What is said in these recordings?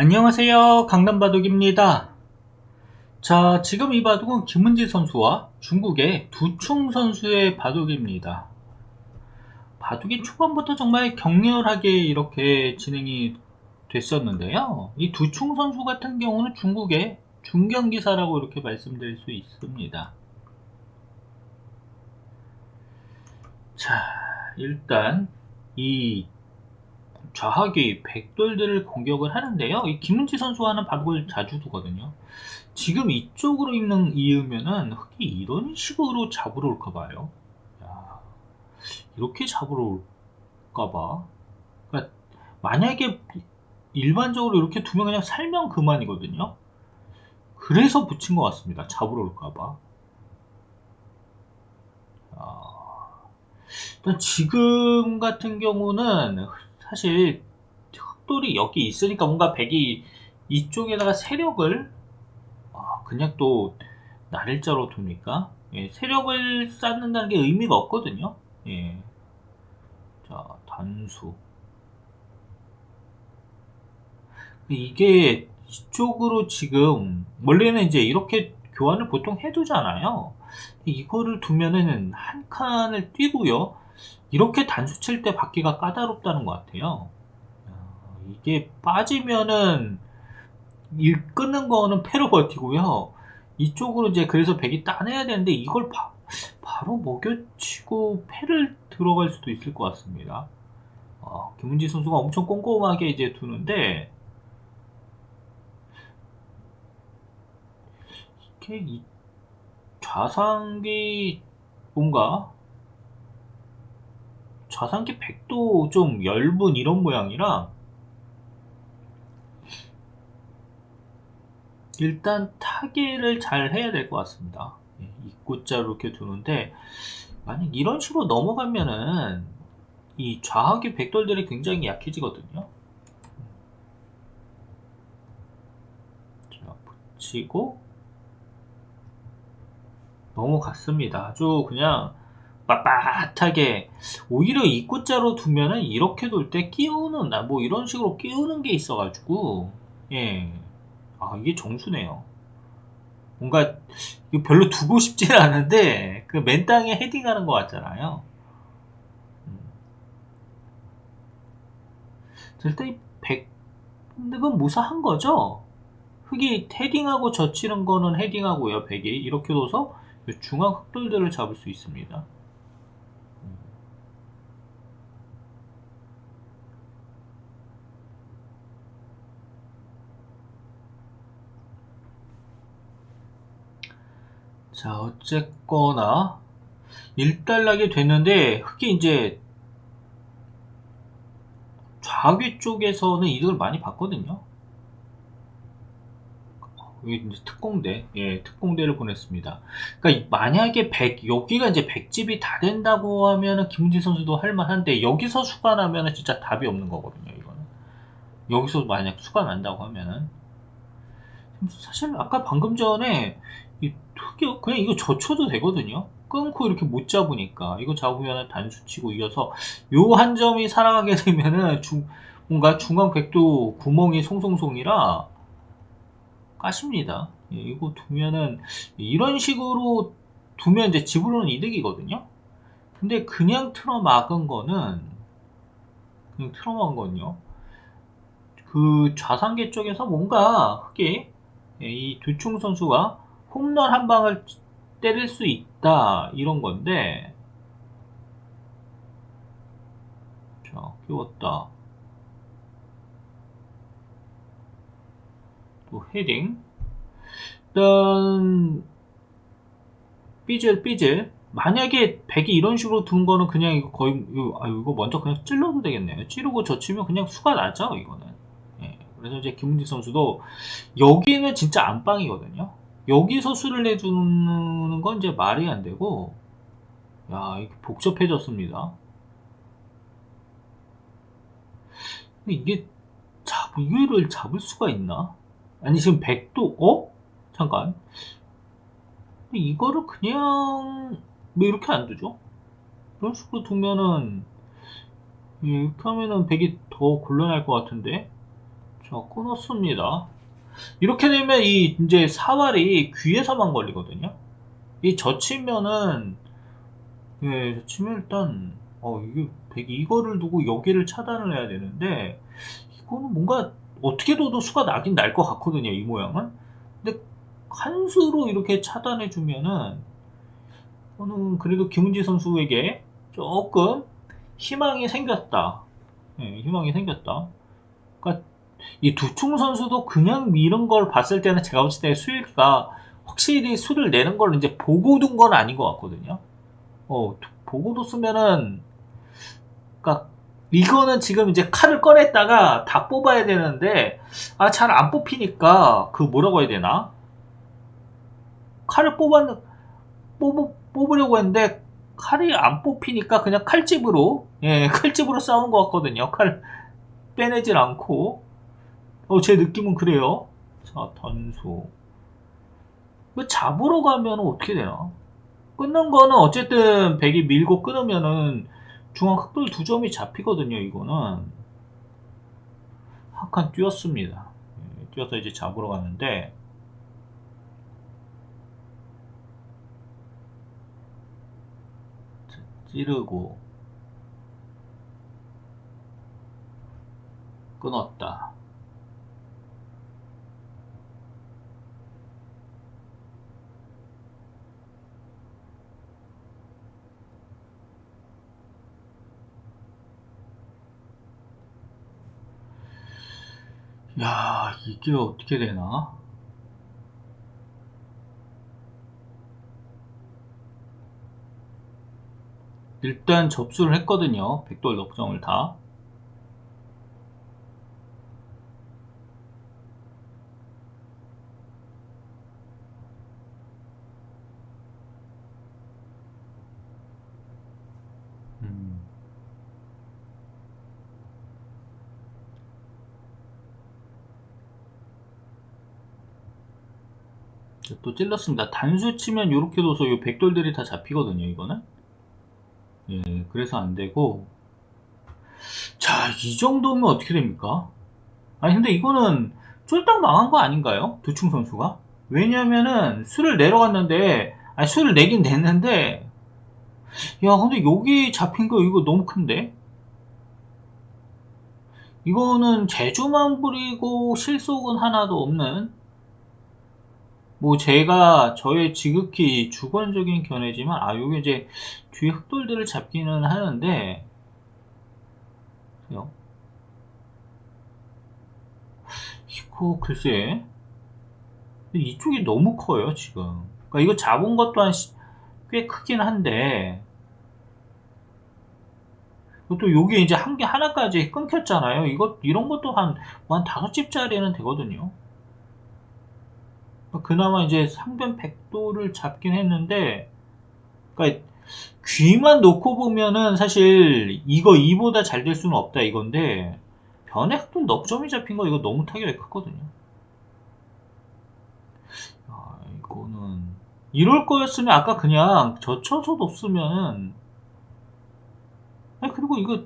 안녕하세요. 강남바둑입니다. 자, 지금 이 바둑은 김은지 선수와 중국의 두충 선수의 바둑입니다. 바둑이 초반부터 정말 격렬하게 이렇게 진행이 됐었는데요. 이 두충 선수 같은 경우는 중국의 중경기사라고 이렇게 말씀드릴 수 있습니다. 자, 일단 이 좌하기 백돌들을 공격을 하는데요. 이 김은지 선수와는 바둑을 자주 두거든요. 지금 이쪽으로 있는 이으면은 흑이 이런 식으로 잡으러 올까 봐요. 야, 이렇게 잡으러 올까 봐. 그러니까 만약에 일반적으로 이렇게 두면 그냥 살면 그만이거든요. 그래서 붙인 것 같습니다. 잡으러 올까 봐. 아, 일단 지금 같은 경우는 사실 흑돌이 여기 있으니까 뭔가 백이 이쪽에다가 세력을 아, 그냥 또 날일자로 두니까 예, 세력을 쌓는다는 게 의미가 없거든요. 예. 자 단수 이게 이쪽으로 지금 원래는 이제 이렇게 교환을 보통 해두잖아요. 이거를 두면은 한 칸을 뛰고요. 이렇게 단수 칠 때 받기가 까다롭다는 것 같아요. 이게 빠지면은 일 끊는 거는 패로 버티고요. 이쪽으로 이제 그래서 백이 따내야 되는데 이걸 바, 로 먹여치고 패를 들어갈 수도 있을 것 같습니다. 어, 김은지 선수가 엄청 꼼꼼하게 이제 두는데 이게 이 좌상기 뭔가 좌상기 100도 좀 엷은 이런 모양이라 일단 타개를 잘 해야 될 것 같습니다. 예, 입구자로 이렇게 두는데 만약 이런 식으로 넘어가면은 이 좌하기 백돌들이 굉장히 약해지거든요. 자, 붙이고 넘어갔습니다. 아주 그냥 빳빳하게 오히려 입구자로 두면은 이렇게 둘때 끼우는 뭐 이런 식으로 끼우는 게 있어가지고 예. 아 이게 정수네요. 뭔가 별로 두고 싶지는 않은데 그 맨 땅에 헤딩하는 것 같잖아요. 음. 일단 이 백은 무사한 거죠. 흙이 헤딩하고 젖히는 거는 헤딩하고요. 백이 이렇게 둬서 중앙 흑돌들을 잡을 수 있습니다. 자, 어쨌거나 일단락이 됐는데 흑이 이제 좌귀 쪽에서는 이득을 많이 봤거든요. 특공대, 예, 특공대를 보냈습니다. 그러니까 만약에 100, 여기가 이제 100집이 다 된다고 하면은 김은진 선수도 할만한데 여기서 수가 나면은 진짜 답이 없는 거거든요. 이거는 여기서 만약 수가 난다고 하면은 사실 아까 방금 전에 이 그냥 이거 젖혀도 되거든요. 끊고 이렇게 못 잡으니까 이거 잡으면 단수 치고 이어서 요 한 점이 살아가게 되면은 중, 뭔가 중앙 백도 구멍이 송송송이라 까십니다. 예, 이거 두면은 이런 식으로 두면 이제 집으로는 이득이거든요. 근데 그냥 틀어 막은 거는 그냥 틀어 막은 거는요. 그 좌상계 쪽에서 뭔가 흑게 예, 이 두충 선수가 홈런 한 방을 때릴 수 있다. 이런 건데. 자 끼웠다. 또 헤딩. 일단 삐질 삐질. 만약에 백이 이런 식으로 둔 거는 그냥 이거 거의 이거, 아, 이거 먼저 그냥 찔러도 되겠네요. 찌르고 젖히면 그냥 수가 나죠 이거는. 예, 그래서 이제 김은지 선수도 여기는 진짜 안방이거든요 여기서 수를 내주는 건 이제 말이 안 되고, 야, 이게 복잡해졌습니다. 이게 잡, 이거를 잡을 수가 있나? 아니, 지금 100도, 어? 잠깐. 이거를 그냥, 왜 이렇게 안 두죠? 이런 식으로 두면은, 이렇게 하면은 100이 더 곤란할 것 같은데? 자, 끊었습니다. 이렇게 되면 이 이제 사활이 귀에서만 걸리거든요. 이 젖히면은 예, 젖히면 일단 어 이게 백 이거를 두고 여기를 차단을 해야 되는데 이거는 뭔가 어떻게 둬도 수가 나긴 날 것 같거든요. 이 모양은. 근데 한 수로 이렇게 차단해 주면은 저는 그래도 김은지 선수에게 조금 희망이 생겼다. 예, 희망이 생겼다. 이 두충 선수도 그냥 미는 걸 봤을 때는 제가 봤을 때 수일가 확실히 수를 내는 걸 이제 보고 둔 건 아닌 것 같거든요. 어, 보고 뒀으면은, 그니까, 이거는 지금 이제 칼을 꺼냈다가 다 뽑아야 되는데, 아, 잘 안 뽑히니까, 그 뭐라고 해야 되나? 칼을 뽑았, 뽑, 뽑으려고 했는데, 칼이 안 뽑히니까 그냥 칼집으로, 예, 칼집으로 싸운 것 같거든요. 칼 빼내질 않고. 어, 제 느낌은 그래요. 자, 단소. 그 잡으러 가면 어떻게 되나? 끊는 거는 어쨌든 백이 밀고 끊으면은 중앙 흑돌 두 점이 잡히거든요, 이거는. 한 칸 뛰었습니다. 예, 뛰어서 이제 잡으러 가는데, 찌르고, 끊었다. 야, 이게 어떻게 되나? 일단 접수를 했거든요. 백돌 넉점을 다. 음. 또 찔렀습니다. 단수 치면 이렇게 둬서 이 백돌들이 다 잡히거든요. 이거는. 예, 그래서 안 되고. 자, 이 정도면 어떻게 됩니까? 아니, 근데 이거는 쫄딱 망한 거 아닌가요? 두충 선수가? 왜냐면은 수를 내려갔는데, 아니, 수를 내긴 냈는데, 야, 근데 여기 잡힌 거 이거 너무 큰데? 이거는 재주만 부리고 실속은 하나도 없는 뭐 제가 저의 지극히 주관적인 견해지만 아 요게 이제 뒤에 흑돌들을 잡기는 하는데 요? 이거 글쎄. 이쪽이 너무 커요 지금. 그러니까 이거 잡은 것 또한 꽤 크긴 한데. 또 여기 이제 한 개 하나까지 끊겼잖아요. 이것 이런 것도 한한 다섯 집짜리는 되거든요 그나마 이제 상변 백도를 잡긴 했는데, 그러니까 귀만 놓고 보면은 사실 이거 이보다 잘 될 수는 없다 이건데 흑돈 넉점이 잡힌 거 이거 너무 타격이 크거든요. 아, 이거는 이럴 거였으면 아까 그냥 젖혀서 뒀으면은 아니 그리고 이거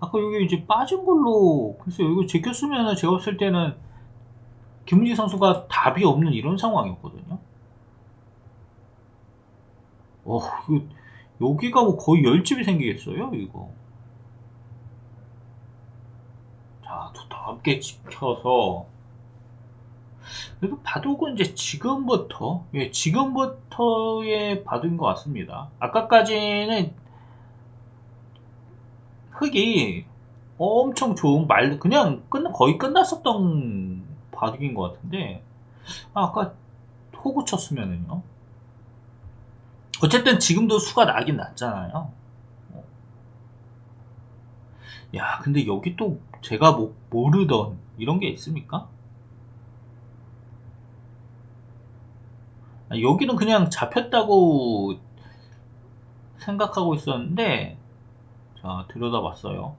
아까 여기 이제 빠진 걸로 글쎄 이거 제꼈으면은 제가 봤을 때는 김은지 선수가 답이 없는 이런 상황이었거든요. 어, 이거, 여기가 뭐 거의 열집이 생기겠어요, 이거. 자, 더 함께 지켜서. 그래도 바둑은 이제 지금부터, 예, 지금부터의 바둑인 것 같습니다. 아까까지는 흙이 엄청 좋은 말, 그냥 끝, 거의 끝났었던 바둑인 것 같은데 아, 아까 호구 쳤으면은요 어쨌든 지금도 수가 나긴 났잖아요 어. 야 근데 여기 또 제가 뭐 모르던 이런 게 있습니까? 아, 여기는 그냥 잡혔다고 생각하고 있었는데 자 들여다봤어요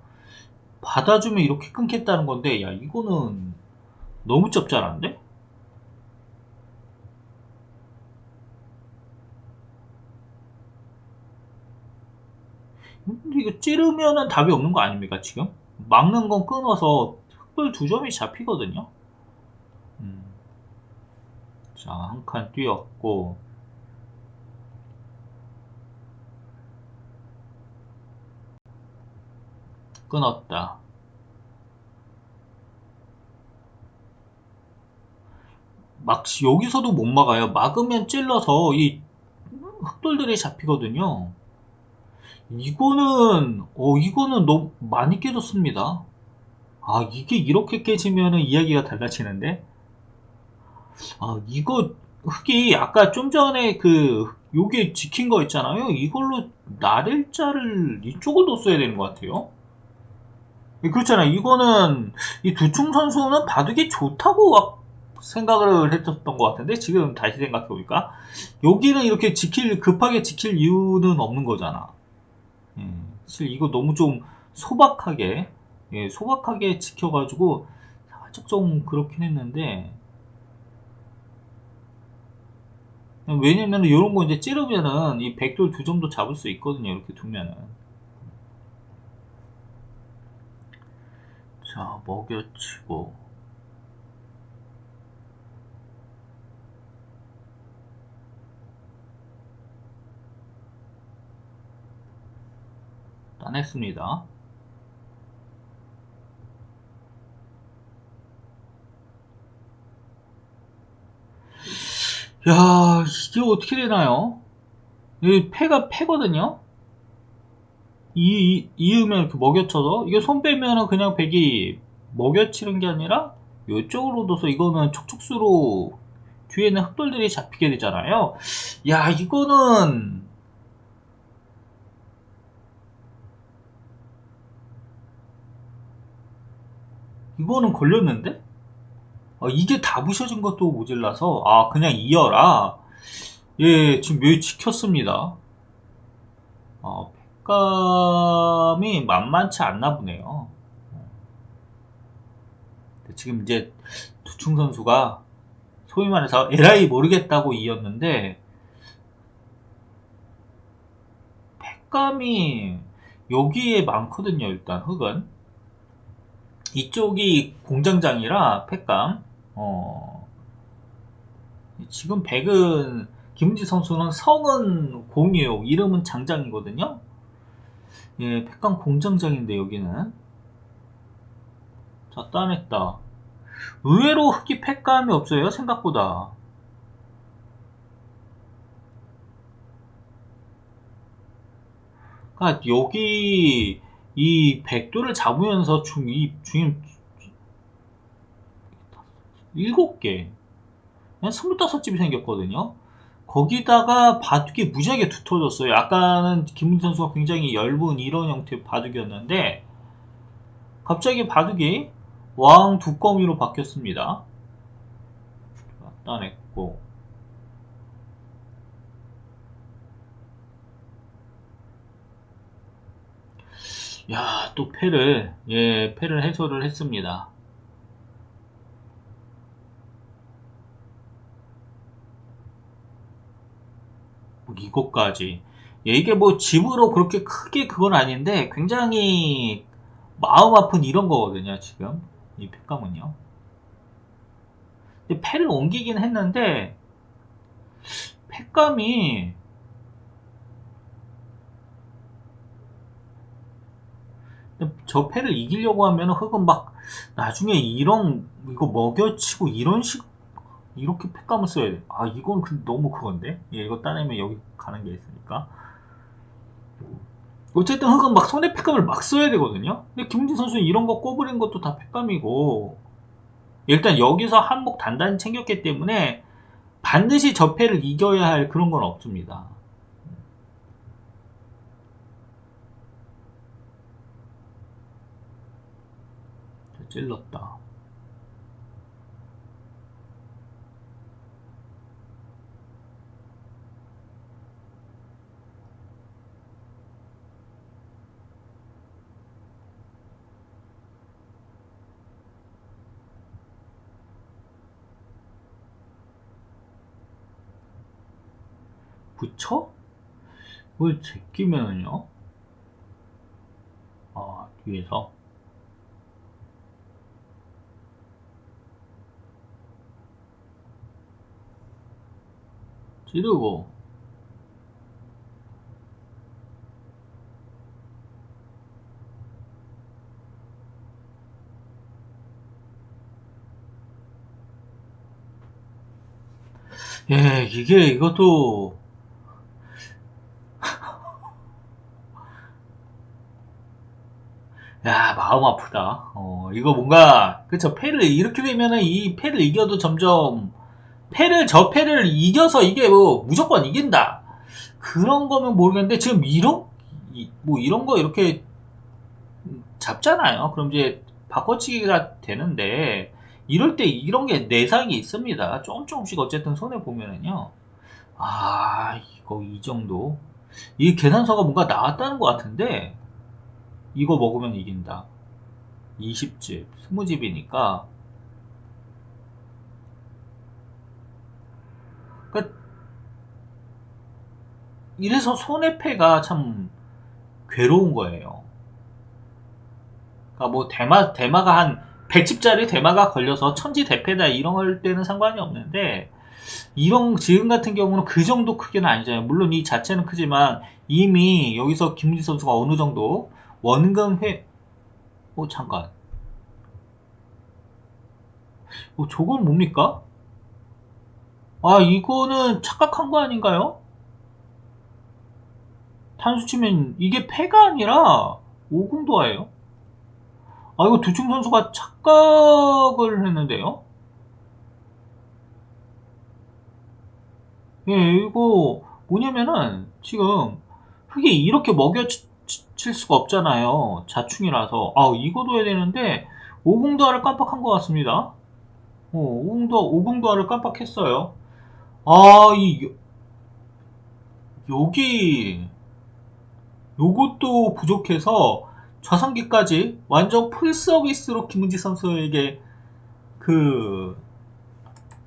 받아주면 이렇게 끊겠다는 건데 야 이거는 너무 짭짤한데? 근데 이거 찌르면은 답이 없는 거 아닙니까 지금? 막는 건 끊어서 흑돌 두 점이 잡히거든요. 음. 자, 한 칸 뛰었고, 끊었다. 막 여기서도 못 막아요. 막으면 찔러서 이 흑돌들이 잡히거든요. 이거는 어 이거는 너무 많이 깨졌습니다. 아 이게 이렇게 깨지면은 이야기가 달라지는데. 아 이거 흑이 아까 좀 전에 그 요게 지킨 거 있잖아요. 이걸로 나렐자를 이쪽을 뒀어야 되는 것 같아요. 그렇잖아요. 이거는 이 두충 선수는 바둑이 좋다고 생각을 했었던 것 같은데 지금 다시 생각해 보니까 여기는 이렇게 지킬 급하게 지킬 이유는 없는 거잖아. 예, 사실 이거 너무 좀 소박하게 예, 소박하게 지켜가지고 살짝 좀 그렇긴 했는데 왜냐면 이런 거 이제 찌르면은 이 백돌 두 점도 잡을 수 있거든요. 이렇게 두면은. 자, 먹여치고. 따냈습니다. 야, 이게 어떻게 되나요? 이 패가 패거든요? 이, 이으면 이렇게 먹여쳐서, 이게 손 빼면은 그냥 백이 먹여치는 게 아니라, 이쪽으로 둬서 이거는 촉촉수로 뒤에는 흑돌들이 잡히게 되잖아요. 야, 이거는, 이거는 걸렸는데? 아, 이게 다 부셔진 것도 모질라서 아 그냥 이어라. 예 지금 묘 지켰습니다. 아 팩감이 만만치 않나 보네요. 지금 이제 두충 선수가 소위 말해서 에라이 모르겠다고 이었는데 팩감이 여기에 많거든요 일단 흙은 이쪽이 공장장이라 팩감 어, 지금 백은 김은지 선수는 성은 공이에요. 이름은 장장이거든요. 예, 백강 공장장인데 여기는 자 따냈다. 의외로 흑이 팩감이 없어요. 생각보다. 그러니까 여기 이 백도를 잡으면서 중, 이, 중, 7개. 그냥 25집이 생겼거든요. 거기다가 바둑이 무지하게 두터워졌어요. 아까는 김문희 선수가 굉장히 얇은 이런 형태의 바둑이었는데 갑자기 바둑이 왕 두꺼미로 바뀌었습니다. 따냈고 야, 또 패를 예, 패를 해소를 했습니다. 이것까지. 예, 이게 뭐 집으로 그렇게 크게 그건 아닌데 굉장히 마음 아픈 이런 거거든요, 지금. 이 팩감은요. 패를 옮기긴 했는데 팩감이 저 패를 이기려고 하면 흑은 막 나중에 이런 이거 먹여치고 이런 식 이렇게 팩감을 써야 돼. 아 이건 그 너무 그건데. 예, 이거 따내면 여기 가는 게 있으니까. 어쨌든 흑은 막 손에 팩감을 막 써야 되거든요. 근데 김진 선수는 이런 거 꼬부린 것도 다 팩감이고 일단 여기서 한몫 단단히 챙겼기 때문에 반드시 저 패를 이겨야 할 그런 건 없습니다. 찔렀다. 붙여? 그걸 제끼면은요? 아, 뒤에서. 찌르고 예, 이게 이것도 야, 마음 아프다. 어, 이거 뭔가, 그쵸, 패를, 이렇게 되면은 이 패를 이겨도 점점, 패를, 저 패를 이겨서 이게 뭐, 무조건 이긴다. 그런 거면 모르겠는데, 지금 이런, 이- 뭐 이런 거 이렇게 잡잖아요. 그럼 이제 바꿔치기가 되는데, 이럴 때 이런 게 내상이 있습니다. 조금 조금씩 어쨌든 손해 보면은요. 아, 이거 이 정도. 이 계산서가 뭔가 나왔다는 것 같은데, 이거 먹으면 이긴다. 20집, 20집이니까. 그러니까 이래서 손해패가 참 괴로운 거예요. 그러니까 뭐 대마 대마가 한 100집짜리 대마가 걸려서 천지 대패다 이런 걸 때는 상관이 없는데 이런 지금 같은 경우는 그 정도 크기는 아니잖아요. 물론 이 자체는 크지만 이미 여기서 김민지 선수가 어느 정도 원금 회, 어, 잠깐. 어, 저건 뭡니까? 아, 이거는 착각한 거 아닌가요? 탄수 치면 이게 패가 아니라 오공도화예요. 아, 이거 두충 선수가 착각을 했는데요? 예, 이거 뭐냐면은 지금 흙이 이렇게 먹여 칠 수가 없잖아요. 자충이라서. 아, 이거 둬야 되는데 오공도화를 깜빡한 것 같습니다. 어, 오공도 오공도화를 깜빡했어요. 아, 이 여- 여기 요것도 부족해서 좌상기까지 완전 풀 서비스로 김은지 선수에게 그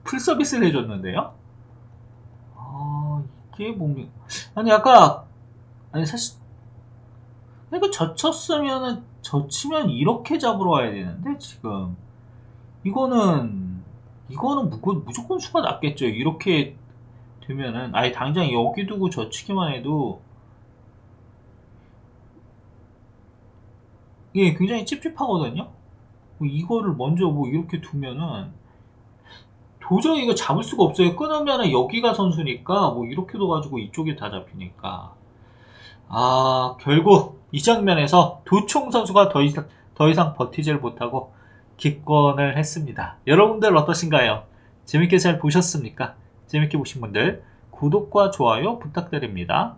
풀 서비스를 해줬는데요. 아, 이게 뭡니까? 아니, 아까, 아니, 사실, 이거 젖혔으면은, 젖히면 이렇게 잡으러 와야 되는데, 지금. 이거는, 이거는 무조, 무조건 수가 낮겠죠. 이렇게 되면은, 아예 당장 여기 두고 젖히기만 해도, 예, 굉장히 찝찝하거든요? 뭐 이거를 먼저 뭐 이렇게 두면은, 도저히 이거 잡을 수가 없어요. 끊으면은 여기가 선수니까 뭐 이렇게 둬가지고 이쪽이 다 잡히니까. 아 결국 이 장면에서 도총 선수가 더 이상 더 이상 버티질 못하고 기권을 했습니다. 여러분들 어떠신가요? 재밌게 잘 보셨습니까? 재밌게 보신 분들 구독과 좋아요 부탁드립니다.